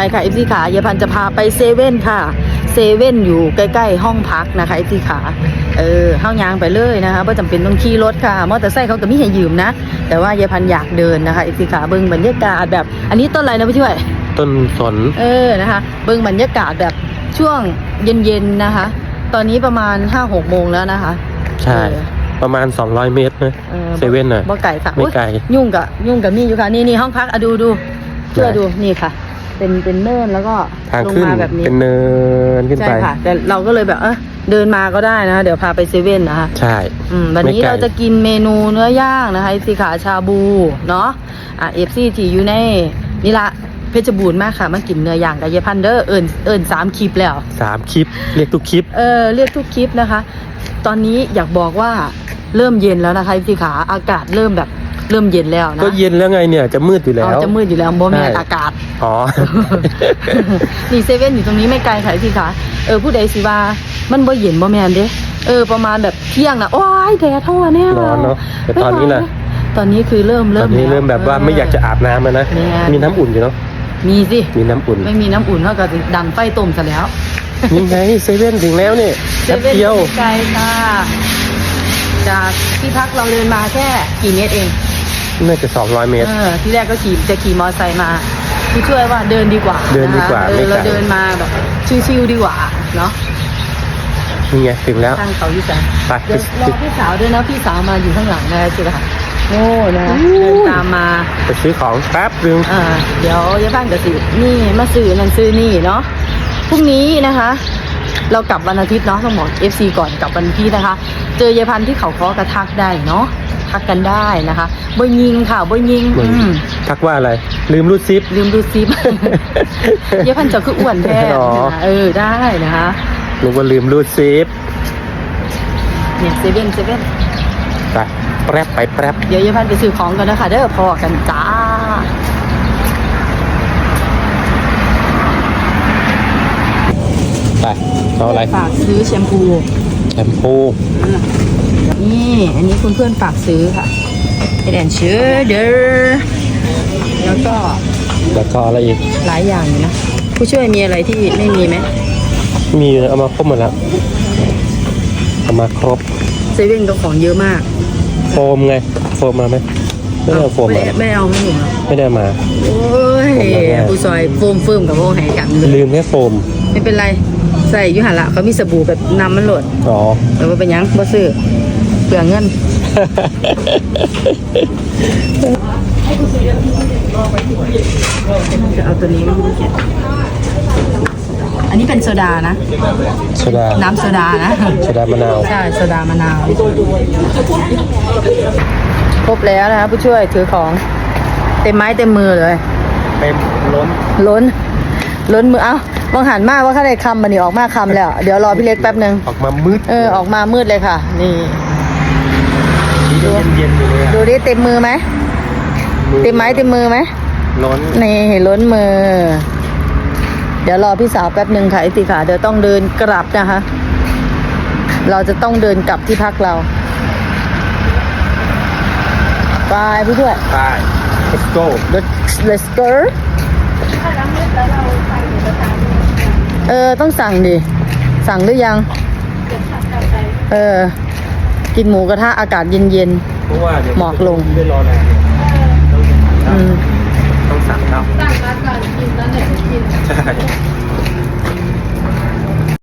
ไปค่ะเอฟซีขาเยายพันธุ์จะพาไปเซเว่นค่ะเซเว่นอยู่ใกล้ๆ ห้องพักนะคะเอฟซีขาเออเข้ายางไปเลยนะคะไม่จำเป็นต้องขี่รถค่ะมอเตอร์ไซค์เขาก็มีให้ยืมนะ แต่ว่ายายพันธุ์อยากเดินนะคะเอฟซีขาเบิ่งบรรยากาศแบบ อันนี้ต้นอะไรนะพี่ช่วย ต้นสนเออนะคะเบิ่งบรรยากาศแบบช่วงเย็นๆนะคะ ตอนนี้ประมาณ5้าหกโมงแล้วนะคะใช่เออประมาณ 200 เมตรนะออเซเว่นน่ะบ่ไก่ค่ะไม่ไกลโอ๊ยยุ่งกับยุ่งกับนี่อยู่ค่ะนี่นี่ห้องพักอะดูดูเชื่อไหนดูนี่ค่ะ เป็นเป็นเนินแล้วก็ทางลงขึ้นมาแบบนี้เป็นเนินขึ้นใช่ไปค่ะ แต่เราก็เลยแบบเออเดินมาก็ได้นะคะเดี๋ยวพาไปเซเว่นนะคะใช่อืมวันนี้ไม่ไกลเราจะกินเมนูเนื้อย่างนะคะสีขาชาบูเนาะอะเอฟซีที่อยู่ในนี่ละเพชรบูรณ์มากค่ะมากินเนื้อย่างกับเยายพันเดอร์เอิญเอิญสามคลิปแล้วสามคลิปเรียกทุกคลิปเออเรียกทุกคลิปนะคะ ตอนนี้อยากบอกว่าเริ่มเย็นแล้วนะคะพี่ขาอากาศเริ่มแบบ เริ่มเย็นแล้วนะก็เย็นแล้วไงเนี่ยจะมืดอยู่แล้วเอาจะมืดอยู่แล้วโมแมนใช่อากาศอ๋อนี่เซเว่นอยู่ตรงนี้ไม่ไกลค่ะพี่ขาเออผู้ใดสิว่ามันบ่เย็นบ่แมนเด้เออประมาณแบบเที่ยงนะโอ้ยแดดเท่าเนี่ยร้อนเนอะแต่ตอนนี้ล่ะตอนนี้คือเริ่มตเริ่อมนนี้เริ่มแบบว่าไม่อยากจะอาบน้ำแล้วนะเนี่ยมีน้ำอุ่นอยู่เนาะมีสิมีน้ำอุ่น ไม่มีน้ำอุ่นเท่ากับดันไฟต้มซะแล้วนี่ไงเซเว่นถึงแล้วเนี่ยเซแป๊บเว่นเดียวไม่ไกลค่ะจากที่พักเราเดินมาแค่กี่เมตรเอง น่าจะ 200 เมตร เออที่แรกก็ขี่จะขี่มอเตอร์ไซค์มาผู้ช่วยว่าเดินดีกว่าเดินดีกว่านะคะเอไม่อไกลเราเดินมาแบบชิวๆดีกว่าเนาะนี่ไงถึงแล้ว ทางเขาอยู่จ้ะไปเดี๋ยวรอพี่สาวด้วยนะพี่สาวมาอยู่ข้างหลังนะสิค่ะโน่นะเดินตามมา ไปซื้อของแป๊บนึงอ่าเดี๋ยวยายพันกับสินี่มาซื้อนั่นซื้อนี่เนาะพรุ่งนี้นะคะ เรากลับวันอาทิตย์เนาะต้องบอก FC ก่อนกลับวันอาทิตย์นะคะ เจอยายพันธุ์ที่เขาเคอกระทักได้เนาะ ทักกันได้นะคะบ่ยิงค่ะบ่ยิง อืมทักว่าอะไร ลืมรูดซิป ลืมดูซิปยายพันธุ์เจะคืออ้วนแท้อ๋อเออได้นะคะนึกว่าลืมรูดซิปเนี่ยเซเว่นเซเว่นไปแป๊บไปแป๊บเดี๋ยวยายพันธุ์ไปซื้อของกันนะคะเด้อพอกันจ้า ไปเอาอะไรฝากซื้อแชมพูแชมพู นี่ อันนี้คุณเพื่อนฝากซื้อค่ะ Head and Shoulder แล้วก็แล้วก็อะไรอีก หลายอย่างอยู่นะ ผู้ช่วยมีอะไรที่ไม่มีไหม มีเอามาครบหมดแล้วเอามาครบเซเว่นก็ของเยอะมาก โฟมไง โฟมมาไหมไม่ได้เอาโฟมไม่มาได้ไม่เอาไม่หนูเหรอไม่ได้มา โอ้ยผมมาแน่ผู้ซอยโฟมเฟิมกับโมแหกันเลยลืมแค่โฟม ไม่เป็นไร ใส่อยุหันละเขามีสบู่แบบน้ำมันโหลดอ๋อแต่ว่าเป็นหยังบ่ซื้อ เปลืองเงิน จะเอาตัวนี้มาเก็บอันนี้เป็นโซดานะ โซดา น้ำโซดานะ โซดามะนาว ใช่ โซดามะนาว ครบแล้วนะคะผู้ช่วยถือของเต็มไม้เต็มมือเลย เต็มล้น ล้น ล้นมือ เอ้าบางหันมากว่าข้าได้คำมันนี่ออกมาคำแล้ว เดี๋ยวรอพี่เล็กแป๊บหนึ่งออกมามืด เออ ออกมามืดเลยค่ะ นี่ เย็นเย็นๆอยู่เลยอะดูดิเต็มมือไหมเต็มไม้เต็มมือไหมล้นนี่ล้นมือ เดี๋ยวรอพี่สาวแป๊บหนึ่งค่ะไอติขาเดี๋ยวต้องเดินกลับนะคะ เราจะต้องเดินกลับที่พักเราไปผู้ช่วยไป let's go Let's let's go เออ ต้องสั่งดิ สั่งหรือยัง เออ กินหมูกระทะอากาศเย็นเพราะว่าเดี๋ยวหมอกลง ไม่รอนาน